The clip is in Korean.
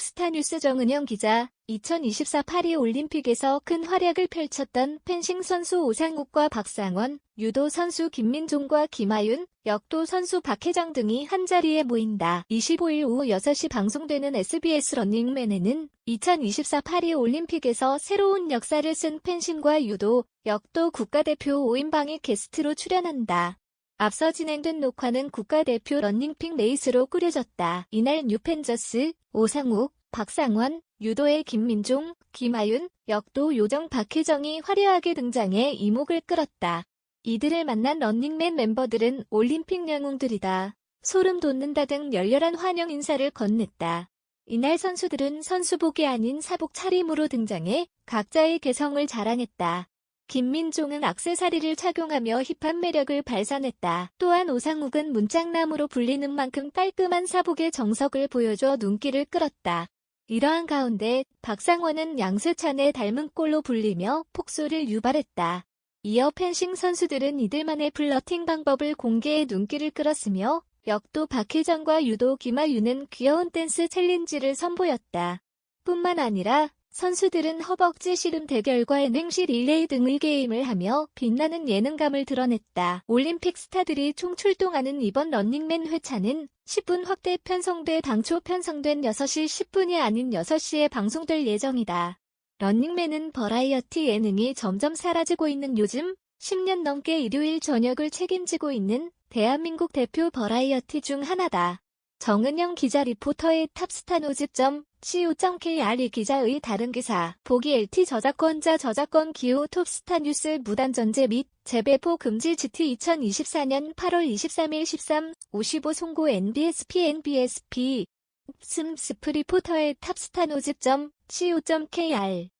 톱스타 뉴스 정은영 기자, 2024 파리 올림픽에서 큰 활약을 펼쳤던 펜싱 선수 오상욱과 박상원, 유도 선수 김민종과 김하윤, 역도 선수 박혜정 등이 한자리에 모인다. 25일 오후 6시 방송되는 SBS 런닝맨에는 2024 파리 올림픽에서 새로운 역사를 쓴 펜싱과 유도, 역도 국가대표 5인방이 게스트로 출연한다. 앞서 진행된 녹화는 국가대표 런닝픽 레이스로 꾸려졌다. 이날 뉴펜저스, 오상욱, 박상원, 유도의 김민종, 김하윤, 역도 요정 박혜정이 화려하게 등장해 이목을 끌었다. 이들을 만난 런닝맨 멤버들은 올림픽 영웅들이다. 소름 돋는다 등 열렬한 환영 인사를 건넸다. 이날 선수들은 선수복이 아닌 사복 차림으로 등장해 각자의 개성을 자랑했다. 김민종은 악세사리를 착용하며 힙한 매력을 발산했다. 또한 오상욱은 문짝남으로 불리는 만큼 깔끔한 사복의 정석을 보여줘 눈길을 끌었다. 이러한 가운데 박상원은 양세찬의 닮은 꼴로 불리며 폭소를 유발했다. 이어 펜싱 선수들은 이들만의 플러팅 방법을 공개해 눈길을 끌었으며 역도 박혜정과 유도 김하윤은 귀여운 댄스 챌린지를 선보였다. 뿐만 아니라 선수들은 허벅지 씨름 대결과 행시 릴레이 등의 게임을 하며 빛나는 예능감을 드러냈다. 올림픽 스타들이 총 출동하는 이번 런닝맨 회차는 10분 확대 편성돼 당초 편성된 6시 10분이 아닌 6시에 방송될 예정이다. 런닝맨은 버라이어티 예능이 점점 사라지고 있는 요즘 10년 넘게 일요일 저녁을 책임지고 있는 대한민국 대표 버라이어티 중 하나다. 정은영 기자 리포터의 탑스타노즈.com co.kr 기자의 다른 기사, 보기 LT 저작권자 저작권 기호 톱스타 뉴스 무단 전제 및 재배포 금지 GT 2024년 8월 23일 13, 55 송고 NBSP NBSP 슴 스프리포터의 탑스타노즈.com co.kr